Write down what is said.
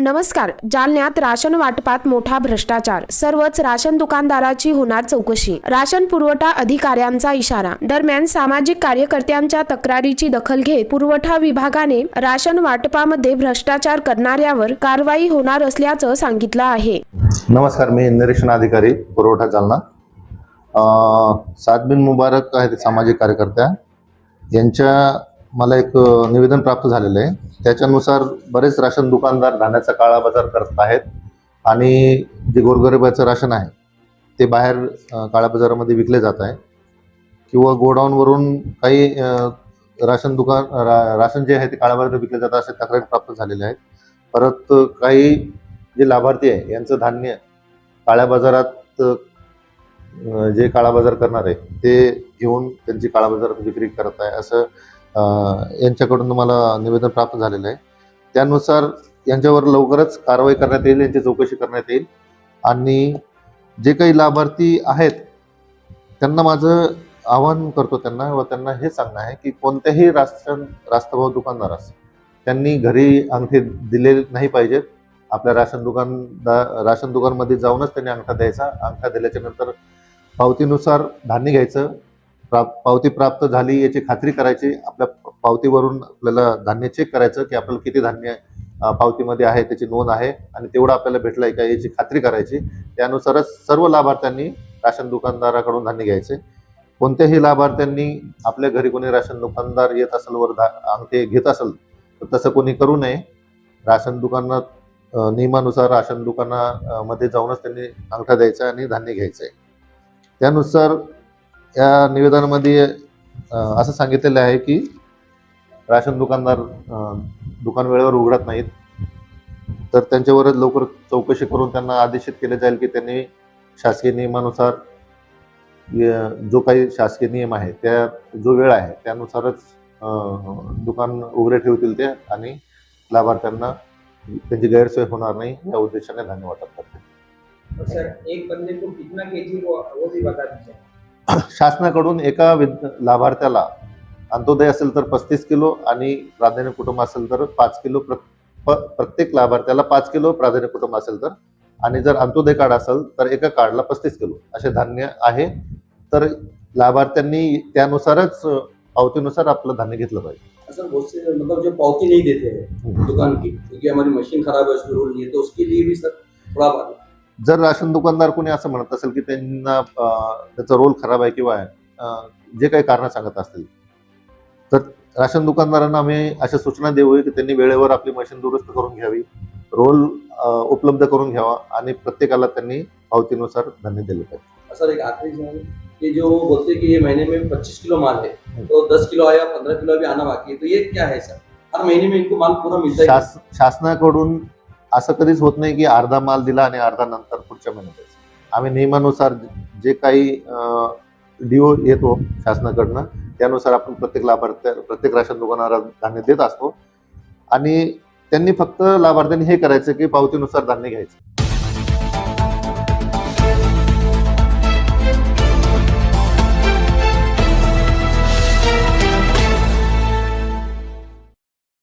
नमस्कार. जालन्यात राशन वाटपात मोठा भ्रष्टाचार. सर्वच राशन दुकानदाराची होणार चौकशी. राशन पुरवठा अधिकाऱ्यांचा इशारा. दरम्यान सामाजिक कार्यकर्त्यांच्या तक्रारीची दखल घेत पुरवठा विभागाने राशन वाटपामध्ये भ्रष्टाचार करणाऱ्यावर कारवाई होणार असल्याचं सांगितलं आहे. नमस्कार मी निरीक्षण अधिकारी पुरवठा जालना. सात बिन मुबारक आहेत सामाजिक कार्यकर्त्या. यांच्या मला एक निवेदन प्राप्त झालेलं आहे. त्याच्यानुसार बरेच राशन दुकानदार धान्याचा काळा बाजार करत आहेत आणि जे गोरगरिबाचं राशन आहे ते बाहेर काळाबाजारामध्ये बाजारामध्ये विकले जात आहे. किंवा गोडाऊनवरून काही राशन दुकान रा राशन जे आहे ते काळ्या विकले जातात असे तक्रारी प्राप्त झालेले आहेत. परत काही जे लाभार्थी आहे यांचं धान्य काळ्या बाजारात जे काळा बाजार करणार आहे ते घेऊन त्यांची काळा बाजारात विक्री करत आहे असं यांच्याकडून मला निवेदन प्राप्त झालेलं आहे. त्यानुसार यांच्यावर लवकरच कारवाई करण्यात येईल यांची चौकशी करण्यात येईल. आणि जे काही लाभार्थी आहेत त्यांना माझं आवाहन करतो त्यांना व त्यांना हे सांगणं आहे की कोणत्याही राशन रास्तभाव दुकानदारास त्यांनी घरी अंगठे दिले नाही पाहिजेत आपल्या राशन दुकानदार राशन दुकानमध्ये जाऊनच त्यांनी अंगठा द्यायचा. अंगठा दिल्याच्या नंतर पावतीनुसार धान्य घ्यायचं. प्राप पावती प्राप्त झाली याची खात्री करायची. आपल्या पावतीवरून आपल्याला धान्य चेक करायचं की आपल्याला किती धान्य पावतीमध्ये आहे त्याची नोंद आहे आणि तेवढं आपल्याला भेटलं आहे का याची खात्री करायची. त्यानुसारच सर्व लाभार्थ्यांनी राशन दुकानदाराकडून धान्य घ्यायचे. कोणत्याही लाभार्थ्यांनी आपल्या घरी कोणी राशन दुकानदार येत असेल वर धा अंगठे घेत असेल तर तसं कोणी करू नये. राशन दुकानात नियमानुसार राशन दुकानामध्ये जाऊनच त्यांनी अंगठा द्यायचा आणि धान्य घ्यायचं आहे त्यानुसार या निवेदनामध्ये असं सांगितलेलं आहे की राशन दुकानदार दुकान वेळेवर उघडत नाहीत. तर त्यांच्यावरच लवकर चौकशी करून त्यांना आदेशित केले जाईल की त्यांनी शासकीय नियमानुसार य- जो काही शासकीय नियम आहे त्या जो वेळ आहे त्यानुसारच दुकान उघडे ठेवतील ते आणि लाभार्थ्यांना त्यांची गैरसोय होणार नाही या उद्देशाने धान्य वाटप करते सर एक बंदे को कितना केजी वो वो भी बता दीजिए शासनाकडून एका विद लाभार्थ्याला अंत्योदय असेल तर पस्तीस किलो आणि प्राधान्य कुटुंब असेल तर पाच किलो प्र प्रत्येक लाभार्थ्याला पाच किलो प्राधान्य कुटुंब असेल तर. आणि जर अंत्योदय कार्ड असेल तर एका कार्डला पस्तीस किलो असे धान्य आहे. तर लाभार्थ्यांनी त्यानुसारच पावतीनुसार आपलं धान्य घेतलं पाहिजे. सर बहुत से मतलब जो पावती नहीं देते हैं. दुकान की क्योंकि हमारी मशीन खराब है उसमें रोल नहीं है तो उसके लिए भी सर थोड़ा जर राशन दुकानदार कोणी असं म्हणत असेल की त्यांना त्याचा रोल खराब आहे किंवा जे काही कारण सांगत असतील तर राशन दुकानदारांना आम्ही अशा सूचना देऊ की त्यांनी वेळेवर आपली मशीन दुरुस्त करून घ्यावी रोल उपलब्ध करून घ्यावा आणि प्रत्येकाला त्यांनी पावतीनुसार धान्य दिले पाहिजे. सर एक आखिरी जो वो बोलते हैं कि ये महीने में पच्चीस किलो माल है तो दस किलो आया पंद्रह किलो आना बाकी है तो ये क्या है सर? हर महीने में इनको माल पूरा मिलता है शास शासनाकडून असं कधीच होत नाही की अर्धा माल दिला आणि अर्धा नंतर पुढच्या महिन्यात आम्ही नियमानुसार जे काही डीओ येतो शासनाकडनं त्यानुसार आपण प्रत्येक लाभार्थ्या प्रत्येक राशन दुकानाला धान्य देत असतो. आणि त्यांनी फक्त लाभार्थ्यांनी हे करायचं की पावतीनुसार धान्य घ्यायचं.